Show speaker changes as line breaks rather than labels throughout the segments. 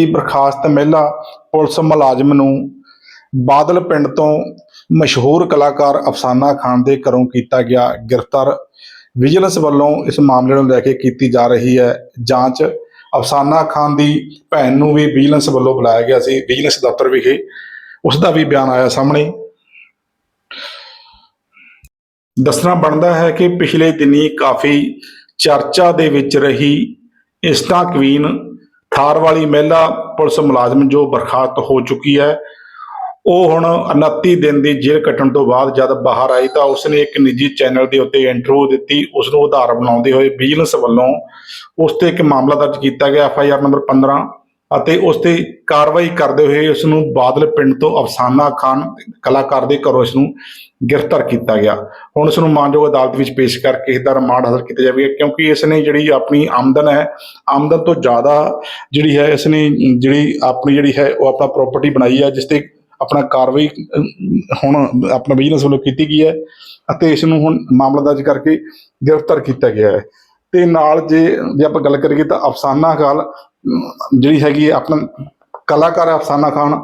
ਕਿ ਬਰਖਾਸਤ ਮਹਿਲਾ ਪੁਲਿਸ ਮੁਲਾਜ਼ਮ ਨੂੰ ਬਾਦਲ ਪਿੰਡ ਤੋਂ ਮਸ਼ਹੂਰ ਕਲਾਕਾਰ ਅਫਸਾਨਾ ਖਾਨ ਦੇ ਘਰੋਂ ਕੀਤਾ ਗਿਆ ਗ੍ਰਿਫਤਾਰ। ਵਿਜੀਲੈਂਸ ਵੱਲੋਂ ਇਸ ਮਾਮਲੇ ਨੂੰ ਲੈ ਕੇ ਕੀਤੀ ਜਾ ਰਹੀ ਹੈ ਜਾਂਚ। ਅਫਸਾਨਾ ਖਾਨ ਦੀ ਭੈਣ ਨੂੰ ਵੀ ਵਿਜੀਲੈਂਸ ਵੱਲੋਂ ਬੁਲਾਇਆ ਗਿਆ ਸੀ, ਵਿਜੀਲੈਂਸ ਦਫ਼ਤਰ ਵਿਖੇ। ਉਸ ਦਾ ਵੀ ਬਿਆਨ ਆਇਆ ਸਾਹਮਣੇ। ਦੱਸਣਾ ਬਣਦਾ ਹੈ ਕਿ ਪਿਛਲੇ ਦਿਨੀ ਕਾਫੀ ਚਰਚਾ ਦੇ ਵਿੱਚ ਰਹੀ ਇੰਸਟਾ ਕੁਈਨ ਥਾਰ ਵਾਲੀ ਮਹਿਲਾ ਪੁਲਿਸ ਮੁਲਾਜ਼ਮ ਜੋ ਬਰਖਾਸਤ ਹੋ ਚੁੱਕੀ ਹੈ, ਉਹ ਹੁਣ 29 ਦਿਨ ਦੀ ਜੇਲ੍ਹ ਕੱਟਣ ਤੋਂ ਬਾਅਦ ਜਦ ਬਾਹਰ ਆਈ ਤਾਂ ਉਸਨੇ ਇੱਕ ਨਿੱਜੀ ਚੈਨਲ ਦੇ ਉੱਤੇ ਇੰਟਰਵਿਊ ਦਿੱਤੀ ਉਸ ਨੂੰ ਆਧਾਰ ਬਣਾਉਂਦੇ ਹੋਏ ਵਿਜੀਲੈਂਸ ਵੱਲੋਂ ਉਸ ਤੇ ਇੱਕ ਮਾਮਲਾ ਦਰਜ ਕੀਤਾ ਗਿਆ ਐਫ ਆਈ ਆਰ ਨੰਬਰ 15 ਅਤੇ ਉਸ ਤੇ ਕਾਰਵਾਈ ਕਰਦੇ ਹੋਏ ਉਸ ਨੂੰ ਬਾਦਲ ਪਿੰਡ ਤੋਂ ਅਫਸਾਨਾ ਖਾਨ ਕਲਾਕਾਰ ਦੇ ਘਰੋਂ ਇਸ ਨੂੰ ਗ੍ਰਿਫਤਾਰ ਕੀਤਾ ਗਿਆ। ਹੁਣ ਇਸ ਨੂੰ ਮਾਨਯੋਗ ਅਦਾਲਤ ਵਿੱਚ ਪੇਸ਼ ਕਰਕੇ ਇਸ ਦਾ ਰਿਮਾਂਡ ਹਾਸਲ ਕੀਤਾ ਜਾਵੇਗਾ ਕਿਉਂਕਿ ਇਸ ਨੇ ਜਿਹੜੀ ਆਪਣੀ ਆਮਦਨ ਹੈ, ਆਮਦਨ ਤੋਂ ਜ਼ਿਆਦਾ ਜਿਹੜੀ ਹੈ ਇਸ ਨੇ ਜਿਹੜੀ ਆਪਣੀ ਜਿਹੜੀ ਹੈ, ਉਹ ਆਪਣਾ ਪ੍ਰਾਪਰਟੀ ਬਣਾਈ ਹੈ, ਜਿਸ ਤੇ ਆਪਣਾ ਕਾਰਵਾਈ ਹੁਣ ਆਪਣਾ ਬਿਜ਼ਨਸ ਵੱਲੋਂ ਕੀਤੀ ਗਈ ਹੈ ਅਤੇ ਇਸ ਨੂੰ ਹੁਣ ਮਾਮਲਾ ਦਰਜ ਕਰਕੇ ਗ੍ਰਿਫਤਾਰ ਕੀਤਾ ਗਿਆ ਹੈ। ਤੇ ਨਾਲ ਜੇ ਜੇ ਆਪਾਂ ਗੱਲ ਕਰੀਏ ਤਾਂ ਅਫਸਾਨਾ ਖਾਨ ਜਿਹੜੀ ਹੈਗੀ ਆਪਣਾ ਕਲਾਕਾਰ ਅਫਸਾਨਾ ਖਾਨ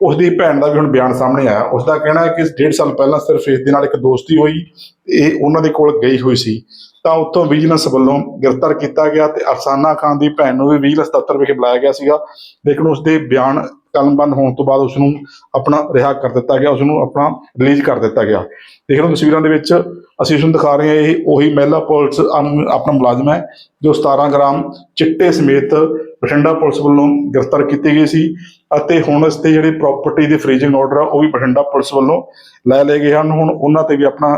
ਉਸ ਦੀ ਭੈਣ ਦਾ ਵੀ ਹੁਣ ਬਿਆਨ ਸਾਹਮਣੇ ਆਇਆ। ਉਸ ਦਾ ਕਹਿਣਾ ਹੈ ਕਿ ਡੇਢ ਸਾਲ ਪਹਿਲਾਂ ਸਿਰਫ ਇਸ ਦੇ ਨਾਲ ਇੱਕ ਦੋਸਤੀ ਹੋਈ, ਇਹ ਉਹਨਾਂ ਦੇ ਕੋਲ ਗਈ ਹੋਈ ਸੀ। ਤਾਂ ਉੱਥੋਂ ਵਿਜੀਲੈਂਸ ਵੱਲੋਂ ਗ੍ਰਿਫਤਾਰ ਕੀਤਾ ਗਿਆ ਤੇ ਅਫਸਾਨਾ ਖਾਨ ਦੀ ਭੈਣ ਨੂੰ ਵੀ ਵਿਜੀਲੈਂਸ ਦਫ਼ਤਰ ਵਿਖੇ ਬੁਲਾਇਆ ਗਿਆ ਸੀਗਾ। ਲੇਕਿਨ ਉਸ ਦੇ ਬਿਆਨ ਕਲਮਬੰਦ ਹੋਣ ਤੋਂ ਬਾਅਦ ਉਸ ਨੂੰ ਆਪਣਾ ਰਿਹਾ ਕਰ ਦਿੱਤਾ ਗਿਆ ਉਸ ਨੂੰ ਆਪਣਾ ਰਿਲੀਜ਼ ਕਰ ਦਿੱਤਾ ਗਿਆ। ਦੇਖ ਲਓ ਤਸਵੀਰਾਂ ਦੇ ਵਿੱਚ ਅਸੀਂ ਉਸ ਦਿਖਾ ਰਹੇ ਹਾਂ, ਇਹ ਉਹੀ ਮਹਿਲਾ ਪੁਲਿਸ ਆਪਣਾ ਮੁਲਾਜ਼ਮ ਹੈ, ਜੋ 17 ਗ੍ਰਾਮ ਚਿੱਟੇ ਸਮੇਤ ਬਠਿੰਡਾ ਪੁਲਿਸ ਵੱਲੋਂ ਗ੍ਰਿਫਤਾਰ ਕੀਤੀ ਗਈ ਸੀ ਅਤੇ ਹੁਣ ਇਸ ਤੇ ਜਿਹੜੇ ਪ੍ਰਾਪਰਟੀ ਦੇ ਫ੍ਰੀਜ਼ਿੰਗ ਆਰਡਰ ਆ, ਉਹ ਵੀ ਬਠਿੰਡਾ ਪੁਲਿਸ ਵੱਲੋਂ ਲੈ ਲਏ ਗਏ ਹਨ। ਹੁਣ ਉਹਨਾਂ ਤੇ ਵੀ ਆਪਣਾ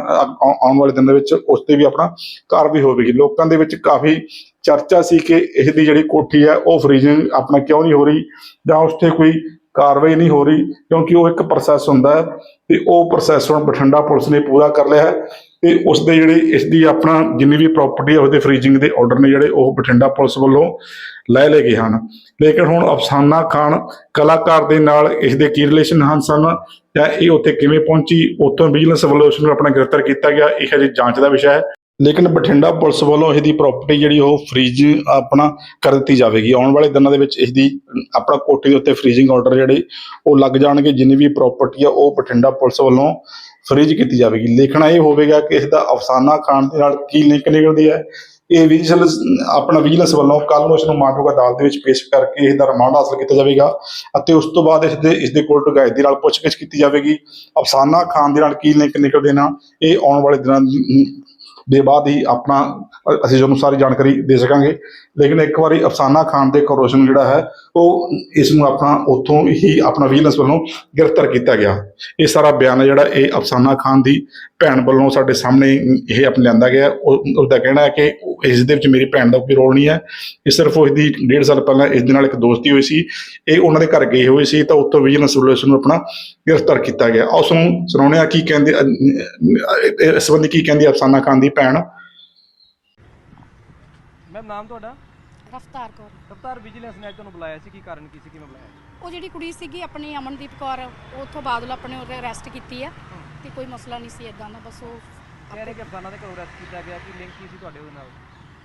ਆਉਣ ਵਾਲੇ ਦਿਨ ਦੇ ਵਿੱਚ ਉਸ ਤੇ ਵੀ ਆਪਣਾ ਕਾਰਵਾਈ ਹੋਵੇਗੀ। ਲੋਕਾਂ ਦੇ ਵਿੱਚ ਕਾਫੀ ਚਰਚਾ ਸੀ ਕਿ ਇਸ ਦੀ ਜਿਹੜੀ ਕੋਠੀ ਹੈ, ਉਹ ਫ੍ਰੀਜ਼ਿੰਗ ਆਪਣਾ ਕਿਉਂ ਨਹੀਂ ਹੋ ਰਹੀ ਜਾਂ ਉਸ ਤੇ ਕੋਈ ਕਾਰਵਾਈ ਨਹੀਂ ਹੋ ਰਹੀ, ਕਿਉਂਕਿ ਉਹ ਇੱਕ ਪ੍ਰੋਸੈਸ ਹੁੰਦਾ ਹੈ ਤੇ ਉਹ ਪ੍ਰੋਸੈਸ ਹੁਣ ਬਠਿੰਡਾ ਪੁਲਿਸ ਨੇ ਪੂਰਾ ਕਰ ਲਿਆ ਹੈ। ਤੇ ਉਸ ਦੇ ਜਿਹੜੇ ਇਸ ਦੀ ਆਪਣਾ ਜਿੰਨੀ ਵੀ ਪ੍ਰਾਪਰਟੀ ਹੈ ਉਹਦੇ ਫ੍ਰੀਜ਼ਿੰਗ ਦੇ ਆਰਡਰ ਨੇ ਜਿਹੜੇ ਉਹ ਬਠਿੰਡਾ ਪੁਲਿਸ ਵੱਲੋਂ ਲੈ ਲਏ ਗਏ ਹਨ। ਲੇਕਿਨ ਹੁਣ ਅਫਸਾਨਾ ਖਾਨ ਕਲਾਕਾਰ ਦੇ ਨਾਲ ਇਸ ਦੇ ਕੀ ਰਿਲੇਸ਼ਨ ਹਨ ਸਨ ਜਾਂ ਇਹ ਉੱਥੇ ਕਿਵੇਂ ਪਹੁੰਚੀ, ਉੱਥੋਂ ਵਿਜੀਲੈਂਸ ਵੱਲੋਂ ਉਸ ਨੂੰ ਆਪਣਾ ਗ੍ਰਿਫਤਾਰ ਕੀਤਾ ਗਿਆ, ਇਹ ਹਜੇ ਜਾਂਚ ਦਾ ਵਿਸ਼ਾ ਹੈ। ਲੇਕਿਨ ਬਠਿੰਡਾ ਪੁਲਿਸ ਵੱਲੋਂ ਇਹਦੀ ਪ੍ਰਾਪਰਟੀ ਜਿਹੜੀ ਉਹ ਫ੍ਰੀਜ ਆਪਣਾ ਕਰ ਦਿੱਤੀ ਜਾਵੇਗੀ। ਆਉਣ ਵਾਲੇ ਦਿਨਾਂ ਦੇ ਵਿੱਚ ਇਸ ਦੀ ਆਪਣਾ ਕੋਠੀ ਦੇ ਉੱਤੇ ਫ੍ਰੀਜ਼ਿੰਗ ਆਰਡਰ ਜਿਹੜੇ ਉਹ ਲੱਗ ਜਾਣਗੇ। ਜਿੰਨੀ ਵੀ ਪ੍ਰਾਪਰਟੀ ਆ ਉਹ ਬਠਿੰਡਾ ਪੁਲਿਸ ਵੱਲੋਂ ਫ੍ਰੀਜ ਕੀਤੀ ਜਾਵੇਗੀ। ਲਿਖਣਾ ਇਹ ਹੋਵੇਗਾ ਕਿ ਇਸ ਦਾ ਅਫਸਾਨਾ ਖਾਨ ਦੇ ਨਾਲ ਕੀ ਲਿੰਕ ਨਿਕਲਦੀ ਹੈ। ਇਹ ਵਿਜੀਲੈਂਸ, ਆਪਣਾ ਵਿਜੀਲੈਂਸ ਵੱਲੋਂ ਕੱਲ ਨੂੰ ਇਸ ਨੂੰ ਮਾਨਯੋਗ ਅਦਾਲਤ ਦੇ ਵਿੱਚ ਪੇਸ਼ ਕਰਕੇ ਇਸ ਦਾ ਰਿਮਾਂਡ ਹਾਸਲ ਕੀਤਾ ਜਾਵੇਗਾ ਅਤੇ ਉਸ ਤੋਂ ਬਾਅਦ ਇਸ ਦੇ ਇਸ ਦੇ ਕੋਲ ਗਾਇਦ ਦੇ ਨਾਲ ਪੁੱਛਗਿੱਛ ਕੀਤੀ ਜਾਵੇਗੀ। ਅਫਸਾਨਾ ਖਾਨ ਦੇ ਨਾਲ ਕੀ ਲਿੰਕ ਨਿਕਲਦੇ ਨਾ, ਇਹ ਆਉਣ ਵਾਲੇ ਦਿਨਾਂ ਦੇ ਬਾਅਦ ਹੀ ਆਪਣਾ, ਅਸੀਂ ਤੁਹਾਨੂੰ ਸਾਰੀ ਜਾਣਕਾਰੀ ਦੇ ਸਕਾਂਗੇ। ਲੇਕਿਨ ਇੱਕ ਵਾਰੀ ਅਫਸਾਨਾ ਖਾਨ ਦੇ ਘਰੋਂ ਜਿਹੜਾ ਹੈ, ਉਹ ਇਸ ਨੂੰ ਆਪਣਾ ਉੱਥੋਂ ਹੀ ਆਪਣਾ ਵਿਜੀਲੈਂਸ ਵੱਲੋਂ ਗ੍ਰਿਫਤਾਰ ਕੀਤਾ ਗਿਆ। ਇਹ ਸਾਰਾ ਬਿਆਨ ਜਿਹੜਾ ਇਹ ਅਫਸਾਨਾ ਖਾਨ ਦੀ ਭੈਣ ਵੱਲੋਂ ਸਾਡੇ ਸਾਹਮਣੇ ਇਹ ਆਪ ਲਿਆਂਦਾ ਗਿਆ। ਉਹਦਾ ਕਹਿਣਾ ਹੈ ਕਿ ਇਸ ਦੇ ਵਿੱਚ ਮੇਰੀ ਭੈਣ ਦਾ ਕੋਈ ਰੋਲ ਨਹੀਂ ਹੈ। ਇਹ ਸਿਰਫ ਉਸ ਦੀ ਡੇਢ ਸਾਲ ਪਹਿਲਾਂ ਇਸ ਦੇ ਨਾਲ ਇੱਕ ਦੋਸਤੀ ਹੋਈ ਸੀ। ਇਹ ਉਹਨਾਂ ਦੇ ਘਰ ਗਏ ਹੋਏ ਸੀ ਤਾਂ ਉੱਥੋਂ ਵਿਜੀਲੈਂਸ ਵੱਲੋਂ ਇਸ ਨੂੰ ਆਪਣਾ ਗ੍ਰਿਫਤਾਰ ਕੀਤਾ ਗਿਆ। ਉਸ ਨੂੰ ਸੁਣਾਉਣੇ ਕੀ ਕਹਿੰਦੇ ਇਸ ਸੰਬੰਧੀ ਕੀ ਕਹਿੰਦੀ ਅਫਸਾਨਾ ਖਾਨ ਦੀ ਭੈਣ।
ਮੈਮ ਨਾਮ ਤੁਹਾਡਾ?
ਰਫਤਾਰ ਕੌਰ।
ਰਫਤਾਰ ਵਿਜੀਲੈਂਸ ਨੇ ਅੱਜ ਤੁਹਾਨੂੰ ਬੁਲਾਇਆ ਸੀ ਕੀ ਕਾਰਨ ਕੀ ਸੀ ਕਿਵੇਂ ਬੁਲਾਇਆ?
ਉਹ ਜਿਹੜੀ ਕੁੜੀ ਸੀਗੀ ਆਪਣੀ ਅਮਨਦੀਪ ਕੌਰ ਉਹ ਉੱਥੋਂ ਬਾਦਲ ਆਪਣੇ ਉਹਦੇ ਅਰੈਸਟ ਕੀਤੀ ਆ ਤੇ ਕੋਈ ਮਸਲਾ ਨਹੀਂ ਸੀ ਇਦਾਂ ਦਾ ਬਸ ਉਹ
ਕਹਿ ਰਹੇ ਕਿ ਦੇ ਘਰੋਂ ਅਰੈਸਟ ਕੀਤਾ ਗਿਆ ਕਿ ਲਿੰਕ ਕੀ ਸੀ ਤੁਹਾਡੇ ਉਹਦੇ ਨਾਲ?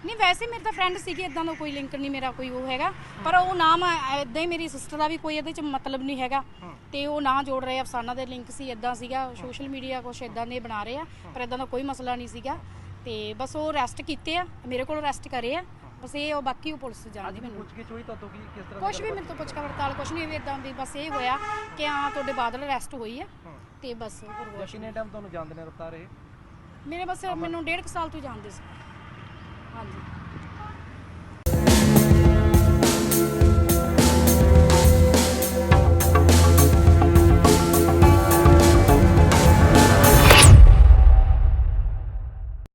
ਨਹੀਂ ਵੈਸੇ ਮੇਰੇ ਤਾਂ ਫਰੈਂਡ ਸੀਗੀ ਇਦਾਂ ਦਾ ਕੋਈ ਲਿੰਕ ਨਹੀਂ ਮੇਰਾ ਕੋਈ ਉਹ ਹੈਗਾ। ਪਰ ਉਹ ਨਾਮ ਇਦਾਂ ਹੀ ਮੇਰੀ ਸਿਸਟਰ ਦਾ ਵੀ ਕੋਈ ਇਹਦੇ ਚ ਮਤਲਬ ਨਹੀਂ ਹੈਗਾ। ਤੇ ਉਹ ਨਾਂ ਜੋੜ ਰਹੇ ਆ, ਅਫਸਾਨਾ ਦੇ ਲਿੰਕ ਸੀ ਇਦਾਂ ਸੀਗਾ। ਸੋਸ਼ਲ ਮੀਡੀਆ ਕੁਛ ਇਦਾਂ ਦੇ ਬਣਾ ਰਹੇ ਆ ਪਰ ਇਦਾਂ ਦਾ ਕੋਈ ਮਸਲਾ ਨਹੀਂ ਸੀਗਾ। ਤੇ ਬਸ ਉਹ ਅਰੈਸਟ ਕੀਤੇ ਆ ਮੇਰੇ ਕੋਲ ਅਰੈਸਟ ਕਰੇ ਆ। ਬਸ ਇਹ ਉਹ ਬਾਕੀ ਉਹ ਪੁਲਿਸ ਜਾਣਦੀ ਮੈਨੂੰ।
ਪੁੱਛ ਕੇ ਚੋਈ ਤਾਂ ਕੀ ਕਿਸ ਤਰ੍ਹਾਂ
ਕੁਛ ਵੀ ਮੇਰੇ ਤੋਂ ਪੁੱਛ ਕੇ ਪੜਤਾਲ ਕੁਛ ਨਹੀਂ ਇਦਾਂ ਵੀ ਬਸ ਇਹ ਹੋਇਆ ਕਿ ਹਾਂ ਤੁਹਾਡੇ ਬਾਦਲ ਅਰੈਸਟ ਹੋਈ ਆ। ਤੇ ਬਸ ਹੋਰ
ਕਿੰਨੇ ਟਾਈਮ ਤੁਹਾਨੂੰ ਜਾਣਦੇ ਨੇ ਰਫਤਾਰ ਇਹ?
ਮੇਰੇ ਬਸ ਮੈਨੂੰ ਡੇਢ ਕੁ ਸਾਲ ਤੋਂ ਜਾਣਦੇ ਸੀ। ਹਾਂਜੀ